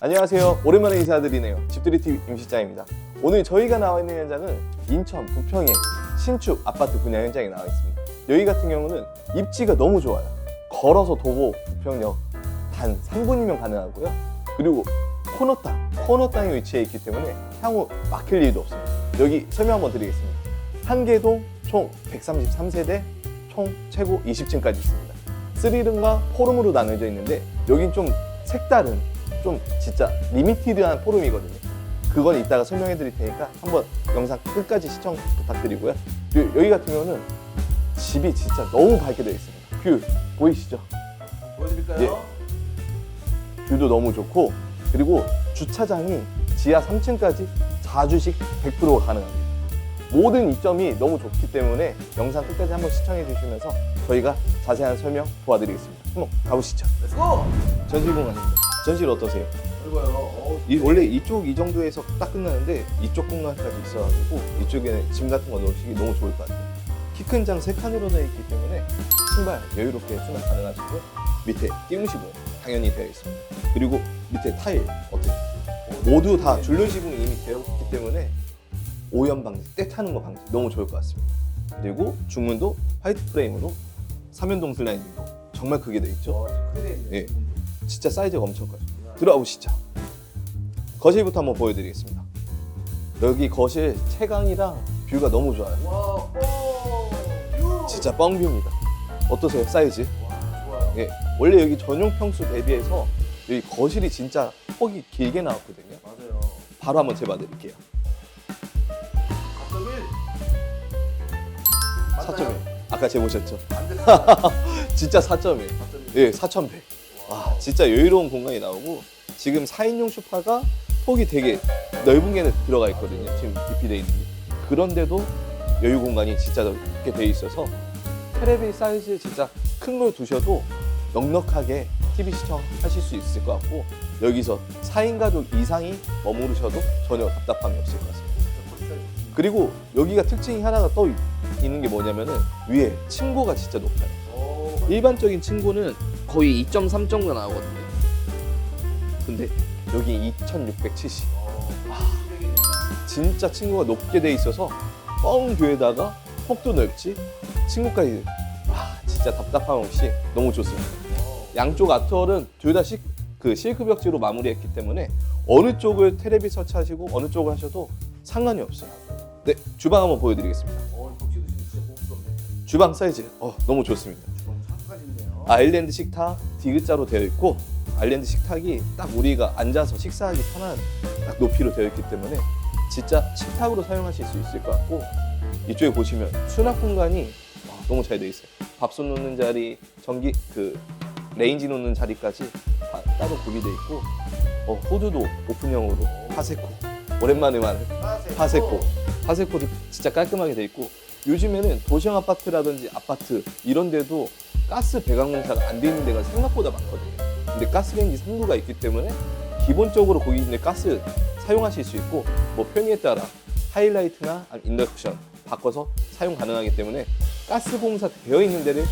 안녕하세요. 오랜만에 인사드리네요. 집들이 TV 임실장입니다. 오늘 저희가 나와 있는 현장은 인천 부평의 신축 아파트 분양 현장에 나와 있습니다. 여기 같은 경우는 입지가 너무 좋아요. 걸어서 도보 부평역 단 3분이면 가능하고요. 그리고 코너 땅, 코너 땅에 위치해 있기 때문에 향후 막힐 일도 없습니다. 여기 설명 한번 드리겠습니다. 한 개동 총 133세대, 총 최고 20층까지 있습니다. 3룸과 4룸으로 나눠져 있는데 여긴 좀 색다른 좀 진짜 리미티드한 포럼이거든요. 그건 이따가 설명해 드릴 테니까 한번 영상 끝까지 시청 부탁드리고요. 그리고 여기 같은 경우는 집이 진짜 너무 밝게 되어 있습니다. 뷰 보이시죠? 보여드릴까요? 뷰도 너무 좋고 그리고 주차장이 지하 3층까지 4주식 100%가 가능합니다. 모든 이점이 너무 좋기 때문에 영상 끝까지 한번 시청해 주시면서 저희가 자세한 설명 도와드리겠습니다. 한번 가보시죠. 렛츠고! 전실 공간입니다. 전실 어떠세요? 어, 이 원래 이쪽 이 정도에서 딱 끝나는데 이쪽 공간까지 있어가지고 이쪽에는 짐 같은 거 넣으시기 너무 좋을 것 같아요. 키 큰 장 세 칸으로 되어 있기 때문에 신발 여유롭게 수납 가능하시고 밑에 띄움시공 당연히 되어 있습니다. 그리고 밑에 타일 어때요? 모두 다 줄눈 시공이 이미 되어 있기 때문에 오염 방지, 때 타는 거 방지 너무 좋을 것 같습니다. 그리고 중문도 화이트 프레임으로 삼연동 슬라이딩도 정말 크게 되어 있죠. 어, 크게 돼 있네. 예. 진짜 사이즈가 엄청 커요. 들어와 보시죠. 거실부터 한번 보여드리겠습니다. 여기 거실 채광이랑 뷰가 너무 좋아요. 와, 오, 뷰! 진짜 뻥뷰입니다. 어떠세요, 사이즈? 와, 좋아요. 예. 원래 여기 전용 평수 대비해서 여기 거실이 진짜 폭이 길게 나왔거든요. 맞아요. 바로 한번 재봐드릴게요. 4.1. 4.1. 아까 재보셨죠? 안 됐어. 진짜 4.1. 4.1. 예, 4,100. 와, 진짜 여유로운 공간이 나오고 지금 4인용 소파가 폭이 되게 넓은 게 들어가 있거든요. 지금 입히되어 있는 게. 그런데도 여유 공간이 진짜 넓게 돼 있어서 테레비 사이즈 진짜 큰 걸 두셔도 넉넉하게 TV 시청하실 수 있을 것 같고 여기서 4인 가족 이상이 머무르셔도 전혀 답답함이 없을 것 같습니다. 그리고 여기가 특징이 하나가 또 있는 게 뭐냐면은 위에 층고가 진짜 높아요. 오, 일반적인 층고는 거의 2.3 정도 나오거든요. 근데 여기 2,670. 어, 아. 진짜 층고가 높게 돼 있어서 뻥 뷰에다가 폭도 넓지 층고까지 와 진짜 답답함 없이 너무 좋습니다. 양쪽 아트월은 둘 다 그 실크 벽지로 마무리했기 때문에 어느 쪽을 테레비 설치하시고 어느 쪽을 하셔도 상관이 없어요. 네 주방 한번 보여드리겠습니다. 어. 주방 사이즈 어, 너무 좋습니다. 아일랜드 식탁 디귿자로 되어 있고 아일랜드 식탁이 딱 우리가 앉아서 식사하기 편한 딱 높이로 되어 있기 때문에 진짜 식탁으로 사용하실 수 있을 것 같고 이쪽에 보시면 수납 공간이 와, 너무 잘 되어 있어요. 밥솥 놓는 자리, 전기 그 레인지 놓는 자리까지 다 따로 구비되어 있고 어, 후드도 오픈형으로 파세코 오랜만에 만 파세코. 파세코. 파세코도 진짜 깔끔하게 돼 있고 요즘에는 도시형 아파트라든지 아파트 이런 데도 가스 배관 공사가 안 돼 있는 데가 생각보다 많거든요. 근데 가스레인지 상부가 있기 때문에 기본적으로 거기 있는 가스 사용하실 수 있고 뭐 편의에 따라 하이라이트나 인덕션 바꿔서 사용 가능하기 때문에 가스 공사 되어 있는 데를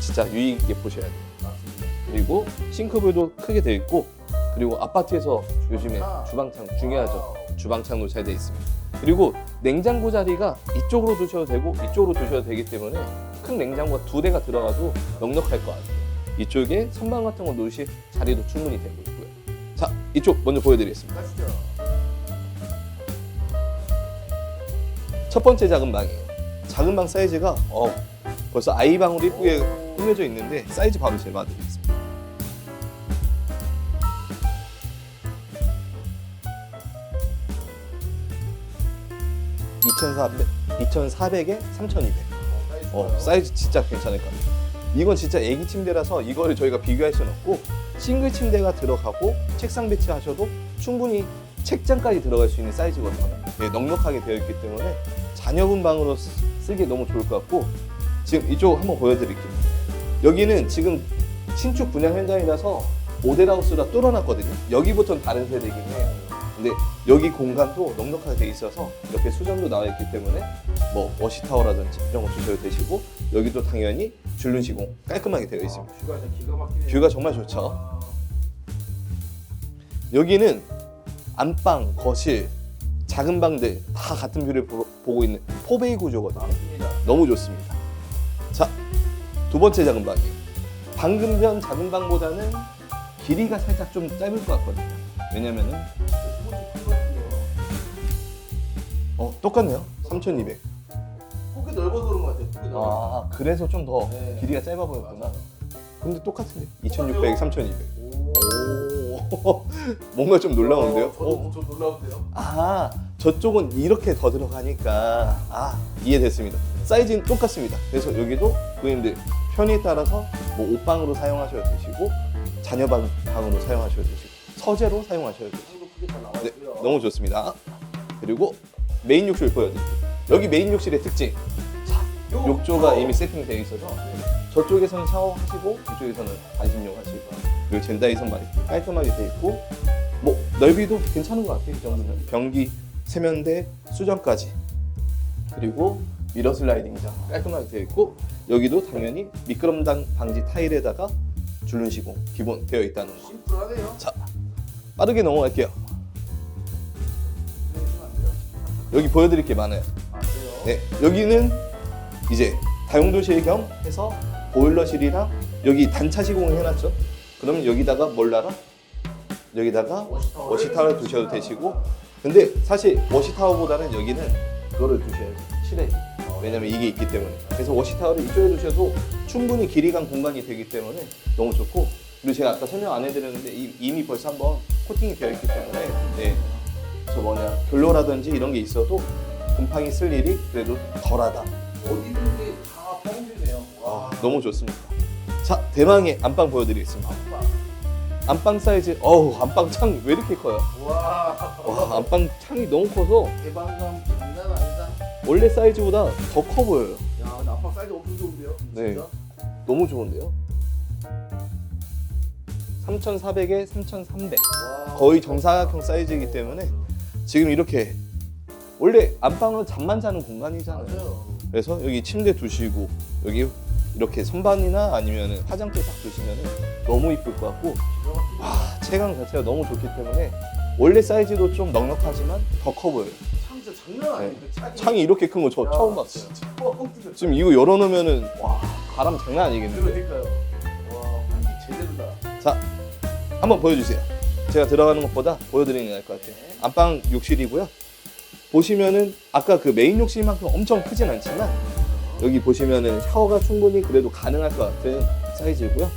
진짜 유의 있게 보셔야 돼요. 그리고 싱크볼도 크게 되어 있고 그리고 아파트에서 요즘에 주방창 중요하죠. 주방창 도 잘 되어 있습니다. 그리고 냉장고 자리가 이쪽으로 두셔도 되고 이쪽으로 두셔도 되기 때문에 큰 냉장고가 두 대가 들어가도 넉넉할 것 같아요. 이쪽에 선반 같은 거 놓으실 자리도 충분히 되고 있고요. 자, 이쪽 먼저 보여드리겠습니다. 가시죠. 첫 번째 작은 방이에요. 작은 방 사이즈가 어, 벌써 아이 방으로 이쁘게 꾸며져 있는데 사이즈 바로 재봐드리겠습니다. (2400) 2400에 3200 어, 어, 사이즈 진짜 괜찮을 것 같아요. 이건 진짜 애기 침대라서 이거를 저희가 비교할 수는 없고 싱글 침대가 들어가고 책상 배치하셔도 충분히 책장까지 들어갈 수 있는 사이즈거든요. 네, 넉넉하게 되어 있기 때문에 자녀분 방으로 쓰- 쓰기 너무 좋을 것 같고 지금 이쪽 한번 보여드릴게요. 여기는 지금 신축 분양 현장이라서 모델하우스라 뚫어놨거든요. 여기부터는 다른 세대이긴 해요. 근데 여기 공간도 넉넉하게 돼 있어서 이렇게 수전도 나와 있기 때문에 뭐 워시타워라든지 이런 거 주셔도 되시고 여기도 당연히 줄눈 시공 깔끔하게 되어 있습니다. 뷰가 진짜 기가 막히네요. 뷰가 정말 좋죠. 아, 여기는 안방, 거실, 작은 방들 다 같은 뷰를 보, 보고 있는 포베이 구조거든요. 맞습니다. 너무 좋습니다. 자, 두 번째 작은 방이에요. 방금 전 작은 방보다는 길이가 살짝 좀 짧을 것 같거든요. 왜냐면은 어, 똑같네요. 3,200. 폭이 넓어서 그런 것 같아요. 폭이 넓어. 아, 그래서 좀 더 네. 길이가 짧아 보였구나. 근데 똑같은데. 2,600, 3,200. 오. 오, 뭔가 좀 놀라운데요? 어, 저도 좀 놀라운데요. 아, 저쪽은 이렇게 더 들어가니까 아 이해됐습니다. 사이즈는 똑같습니다. 그래서 여기도 고객님들 편의에 따라서 뭐 옷방으로 사용하셔도 되시고 자녀 방 방으로 사용하셔도 되시고 서재로 사용하셔도 되시고 크게 잘 나와 네, 있고요. 너무 좋습니다. 그리고 메인 욕실 보여드릴게요. 여기 메인 욕실의 특징 요- 욕조가 어. 이미 세팅되어 있어서 저쪽에서는 샤워하시고 이쪽에서는 반신욕 하시고 그리고 젠다이선 많이 깔끔하게 되어 있고 뭐 넓이도 괜찮은 것 같아요 이 정도면 변기 세면대 수전까지 그리고 미러 슬라이딩장 깔끔하게 되어 있고 여기도 당연히 미끄럼당 방지 타일에다가 줄눈 시공 기본 되어 있다는 거. 심플하네요. 자 빠르게 넘어갈게요. 여기 보여드릴 게 많아요. 아 그래요? 네, 여기는 이제 다용도실 겸 해서 보일러실이랑 여기 단차 시공을 해놨죠. 그러면 여기다가 뭘 놔라? 여기다가 워시타워를 워시타워를 두셔도 되시고 근데 사실 워시타워보다는 여기는 그거를 두셔야죠. 실내. 왜냐면 이게 있기 때문에. 그래서 워시타워를 이쪽에 두셔도 충분히 길이감 공간이 되기 때문에 너무 좋고 그리고 제가 아까 설명 안 해드렸는데 이- 이미 벌써 한번 코팅이 되어 있기 때문에 네. 저 뭐냐 결로라든지 이런 게 있어도 곰팡이 쓸 일이 그래도 덜하다. 어디든지 다 뻥이네요. 와. 너무 좋습니다. 자 대망의 안방 보여드리겠습니다. 안방 사이즈 어우 안방 창 왜 이렇게 커요? 와. 와 안방 창이 너무 커서 개방감 장난 아니다. 원래 사이즈보다 더 커 보여요. 야, 근데 아빠 사이즈 엄청 좋은데요? 네. 진짜? 너무 좋은데요? 3,400에 3,300 와. 거의 정사각형 사이즈이기 때문에 지금 이렇게 원래 안방은 잠만 자는 공간이잖아요. 맞아요. 그래서 여기 침대 두시고 여기 이렇게 선반이나 아니면 화장대 딱 두시면 너무 이쁠 것 같고. 와 체감 자체가 너무 좋기 때문에 원래 사이즈도 좀 넉넉하지만 더 커 보여요. 창 진짜 장난 아닌데 창이. 창이 이렇게 큰 거 저 야, 처음 봤어요. 진짜 뻥 뚫려. 지금 이거 열어놓으면은 와 바람 장난 아니겠는데. 그러니까요. 와, 반지 제대로다. 자 한번 보여주세요. 제가 들어가는 것보다 보여드리는 게 나을 것 같아요. 안방 욕실이고요. 보시면은 아까 그 메인 욕실만큼 엄청 크진 않지만 여기 보시면은 샤워가 충분히 그래도 가능할 것 같은 사이즈고요.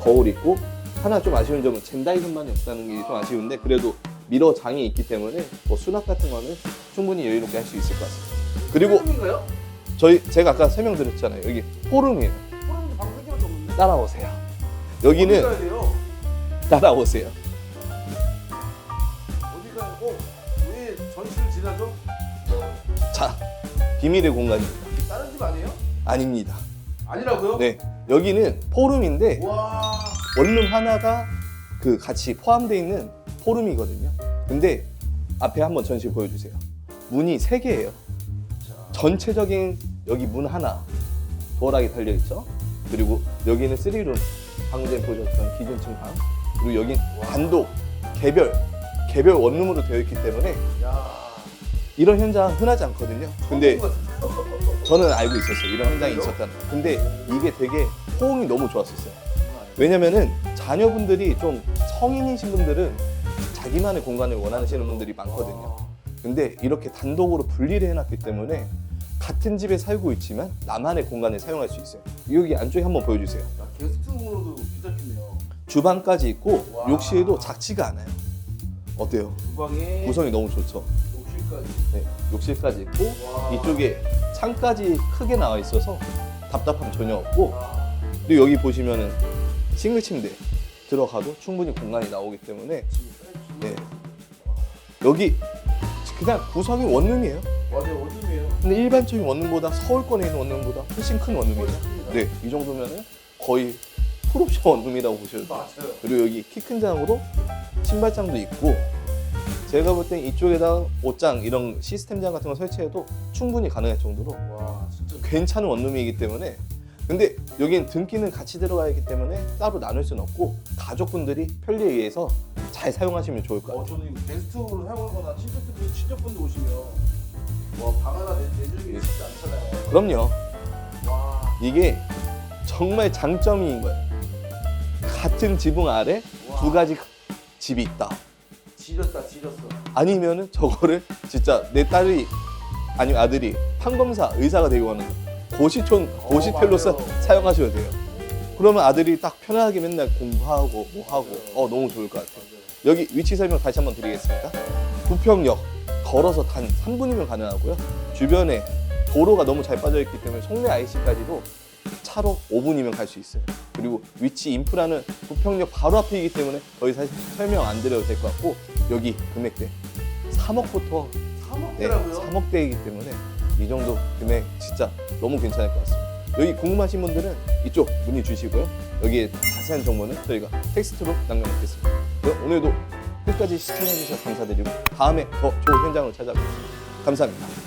거울 있고 하나 좀 아쉬운 점은 젠다이선만이 없다는 게 좀 아쉬운데 그래도 미러 장이 있기 때문에 뭐 수납 같은 거는 충분히 여유롭게 할 수 있을 것 같습니다. 그리고 인가요? 저희 제가 아까 설명 드렸잖아요. 여기 포룸이에요. 포럼 방금 끼면 없는데. 따라오세요. 여기는? 따라오세요. 자 비밀의 공간입니다. 다른 집 아니에요? 아닙니다. 아니라고요? 네 여기는 포룸인데 와. 원룸 하나가 그 같이 포함되어 있는 포룸이거든요. 근데 앞에 한번 전시 보여주세요. 문이 세 개예요. 자, 전체적인 여기 문 하나 도어락이 달려 있죠. 그리고 여기는 3룸 방금 전에 보셨던 기준층 방. 그리고 여긴 단독 개별 개별 원룸으로 되어 있기 때문에 야. 이런 현장 흔하지 않거든요. 근데? 저는 알고 있었어요. 이런 현장이? 있었다는. 거. 근데 이게 되게 호응이 너무 좋았었어요. 왜냐면은 자녀분들이 좀 성인이신 분들은 자기만의 공간을 원하시는 분들이 많거든요. 와. 근데 이렇게 단독으로 분리를 해놨기 때문에 같은 집에 살고 있지만 나만의 공간을 사용할 수 있어요. 여기 안쪽에 한번 보여주세요. 야, 게스트룸으로도 괜찮겠네요. 주방까지 있고 와. 욕실도 작지가 않아요. 어때요? 주방에 구성이 너무 좋죠. 욕실까지. 네, 욕실까지 있고 와. 이쪽에 창까지 크게 나와 있어서 답답함 전혀 없고 와. 그리고 여기 보시면은 싱글 침대 들어가도 충분히 공간이 나오기 때문에 지금 사이즈 네. 여기 그냥 구성이 원룸이에요. 맞아요, 어둠이에요. 근데 일반적인 원룸보다 서울권에 있는 원룸보다 훨씬 큰 원룸이에요. 네, 이 정도면은 거의 풀옵션 원룸이라고 보셔도 돼요. 맞아요. 그리고 여기 키 큰 장으로 신발장도 있고 제가 볼 땐 이쪽에다 옷장 이런 시스템장 같은 거 설치해도 충분히 가능할 정도로 와, 진짜 괜찮은 원룸이기 때문에 근데 여긴 등기는 같이 들어가야 하기 때문에 따로 나눌 수는 없고 가족분들이 편리에 의해서 잘 사용하시면 좋을 것 어, 같아요. 저는 게스트로 사용하거나 친척분들 친척분들 오시면 와방 하나 내- 내주기 쉽지 않잖아요. 그럼요. 와. 이게 정말 장점인 거예요. 같은 지붕 아래 와. 두 가지 집이 있다. 지렸다 지렸어. 아니면은 저거를 진짜 내 딸이 아니면 아들이 판검사 의사가 되고 하는 고시촌 고시텔로서 맞아요. 사용하셔야 돼요. 그러면 아들이 딱 편하게 맨날 공부하고 뭐 하고 어 너무 좋을 것 같아요. 여기 위치 설명 다시 한번 드리겠습니다. 부평역 걸어서 단 3분이면 가능하고요. 주변에 도로가 너무 잘 빠져 있기 때문에 송내 IC까지도 차로 5분이면 갈 수 있어요. 그리고 위치 인프라는 부평역 바로 앞이기 때문에 거의 사실 설명 안 드려도 될 것 같고 여기 금액대 3억부터 네, 3억대라고요? 3억대이기 때문에 이 정도 금액 진짜 너무 괜찮을 것 같습니다. 여기 궁금하신 분들은 이쪽 문의 주시고요. 여기에 자세한 정보는 저희가 텍스트로 남겨놓겠습니다. 그럼 오늘도 끝까지 시청해주셔서 감사드리고 다음에 더 좋은 현장으로 찾아뵙겠습니다. 감사합니다.